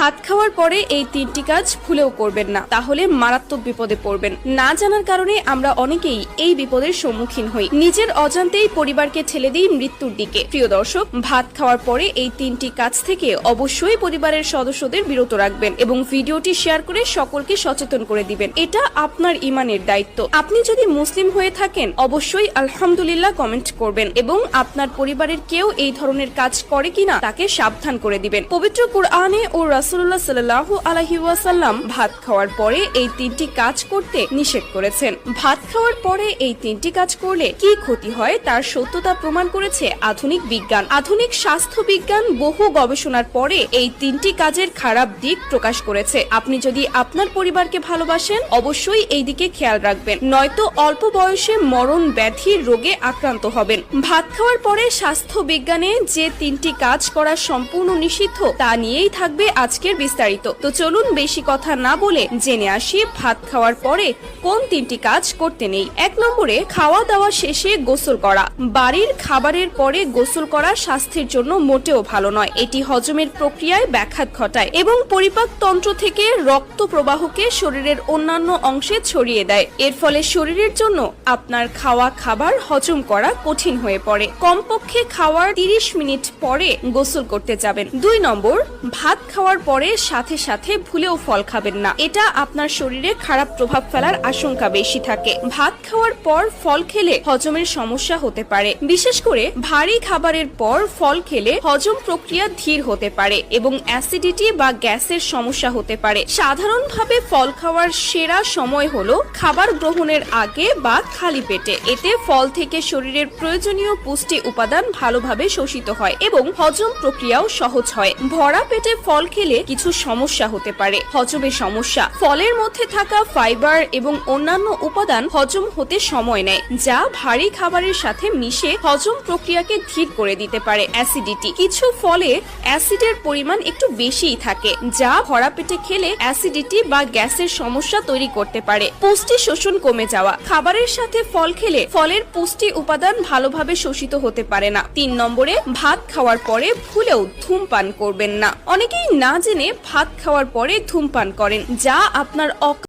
ভাত খাওয়ার পরে এই তিনটি কাজ ভুলেও করবেন না। তাহলে মারাত্মক বিপদে পড়বেন। না জানার কারণে আমরা অনেকেই এই বিপদের সম্মুখীন হই। নিজের অজান্তেই পরিবারকে ঠেলে দিই মৃত্যুর দিকে। প্রিয় দর্শক, ভাত খাওয়ার পরে এই তিনটি কাজ থেকে অবশ্যই পরিবারের সদস্যদের বিরত রাখবেন এবং ভিডিওটি শেয়ার করে সকলকে সচেতন করে দিবেন। এটা আপনার ইমানের দায়িত্ব। আপনি যদি মুসলিম হয়ে থাকেন, অবশ্যই আলহামদুলিল্লাহ কমেন্ট করবেন এবং আপনার পরিবারের কেউ এই ধরনের কাজ করে কিনা তাকে সাবধান করে দিবেন। পবিত্র কোরআনে ও রাসূলুল্লাহ সাল্লাল্লাহু আলাইহি ওয়াসাল্লাম ভাত খাওয়ার পরে এই তিনটি কাজ করতে নিষেধ করেছেন। ভাত খাওয়ার পরে এই তিনটি কাজ করলে কি ক্ষতি হয় তার সত্যতা প্রমাণ করেছে আধুনিক বিজ্ঞান। আধুনিক স্বাস্থ্য বিজ্ঞান বহু গবেষণার পরে এই তিনটি কাজের খারাপ দিক প্রকাশ করেছে। আপনি যদি আপনার পরিবারকে ভালোবাসেন, অবশ্যই এই দিকে খেয়াল রাখবেন। নয়তো অল্প বয়সে মরণ ব্যাধির রোগে আক্রান্ত হবেন। ভাত খাওয়ার পরে স্বাস্থ্য বিজ্ঞানে যে তিনটি কাজ করা সম্পূর্ণ নিষিদ্ধ, তা নিয়েই থাকবে আজকের বিস্তারিত। তো চলুন বেশি কথা না বলে জেনে আসি, ভাত খাওয়ার পরে কোন তিনটি কাজ করতে নেই। এক নম্বরে খাওয়া দাওয়া শেষে গোসল করা। বাড়ির খাবারের পরে গোসল করা স্বাস্থ্যের জন্য মোটেও ভালো নয়। এটি হজমের প্রক্রিয়ায় ব্যাঘাত ঘটায় এবং পরিপাক তন্ত্র থেকে রক্ত প্রবাহকে শরীরের অন্যান্য অংশে ছড়িয়ে দেয়। এর ফলে শরীরের জন্য আপনার খাওয়া খাবার হজম করা কঠিন হয়ে পড়ে। কমপক্ষে খাওয়ার তিরিশ মিনিট পরে গোসল করতে যাবেন। দুই নম্বর, ভাত খাওয়ার পরে সাথে সাথে ভুলেও ফল খাবেন না। এটা আপনার শরীরে খারাপ প্রভাব ফেলার আশঙ্কা বেশি থাকে। ভাত খাওয়ার পর ফল খেলে হজমের সমস্যা হতে পারে। বিশেষ করে ভারী খাবারের পর ফল খেলে হজম প্রক্রিয়া ধীর হতে পারে এবং অ্যাসিডিটি বা গ্যাসের সমস্যা হতে পারে। সাধারণভাবে ফল খাওয়ার সেরা সময় হলো খাবার গ্রহণের আগে বা খালি পেটে। এতে ফল থেকে শরীরের প্রয়োজনীয় পুষ্টি উপাদান ভালোভাবে শোষিত হয় এবং হজম প্রক্রিয়াও সহজ হয়। ভরা পেটে ফল খেলে কিছু সমস্যা হতে পারে। হজমের সমস্যা। ফলের মধ্যে থাকা ফাইবার এবং অন্যান্য উপাদান হজম হতে সময় নেয়, যা ভারী খাবারের সাথে মিশে হজম প্রক্রিয়াকে ধীর করে দিতে পারে, অ্যাসিডিটি। কিছু ফলে অ্যাসিডের পরিমাণ একটু বেশিই থাকে, যা ভরা পেটে খেলে অ্যাসিডিটি বা গ্যাসের সমস্যা তৈরি করতে পারে। পুষ্টি শোষণ কমে যাওয়া। খাবারের সাথে ফল খেলে ফলের পুষ্টি উপাদান ভালোভাবে শোষিত হতে পারে না। তিন নম্বরে, ভাত খাওয়ার পরে ভুলেও ধূমপান করবেন না। অনেকেই না জেনে ভাত খাওয়ার পরে ধূমপান করেন যা আপনার